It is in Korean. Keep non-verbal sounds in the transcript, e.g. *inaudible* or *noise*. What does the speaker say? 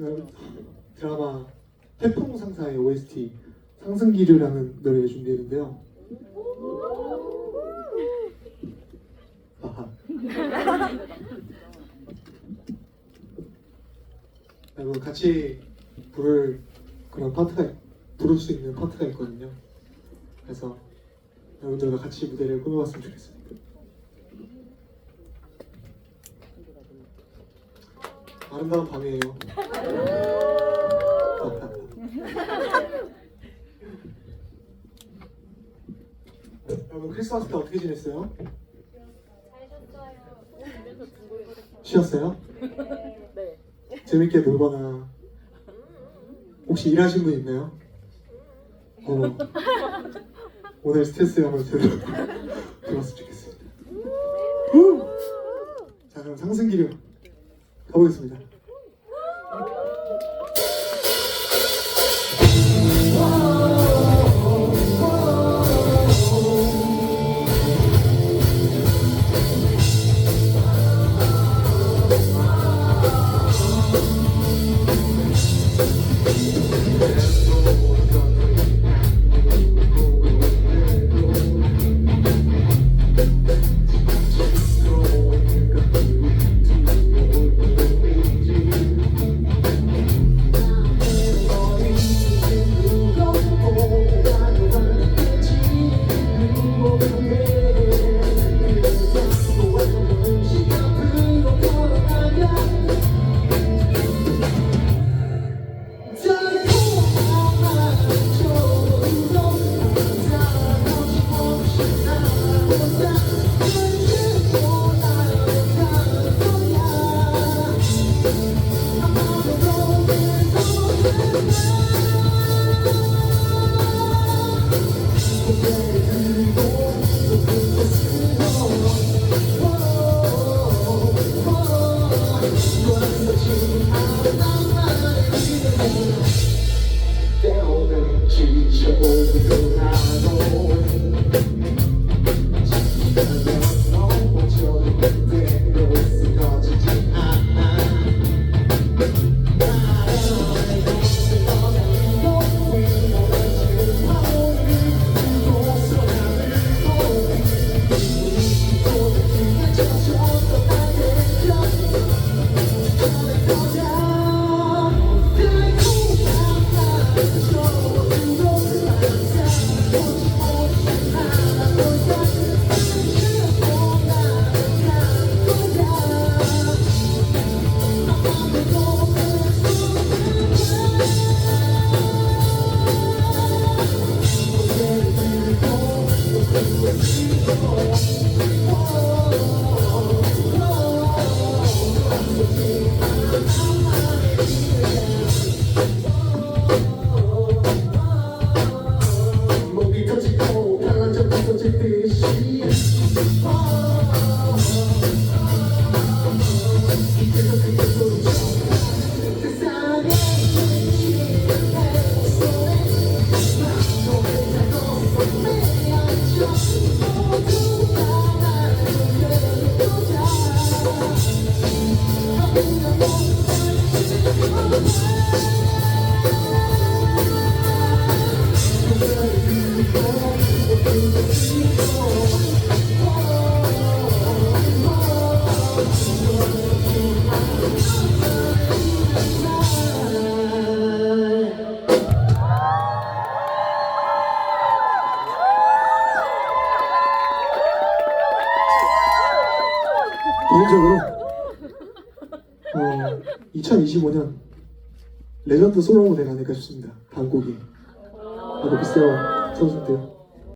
그 드라마 태풍 상사의 OST 상승기류라는 노래를 준비했는데요. 여러분 같이 부를 그런 파트가 부를 수 있는 파트가 있거든요. 그래서 여러분들과 같이 무대를 꾸며봤으면 좋겠습니다. 아름다운 밤이에요. *laughs* 여러분 크리스마스 때 어떻게 지냈어요? 쉬었어요? 네. 재밌게 놀거나 혹시 일하신 분 있나요? 어, 오늘 스트레스 제대로 *laughs* 들었으면 좋겠습니다. 후! 자 그럼 상승기류 가보겠습니다. 때로는 지쳐 개인적으로 어, 2025년 레전드 솔로 무대가 아닐까 싶습니다. 곡이 바로 비스와 선수인데요.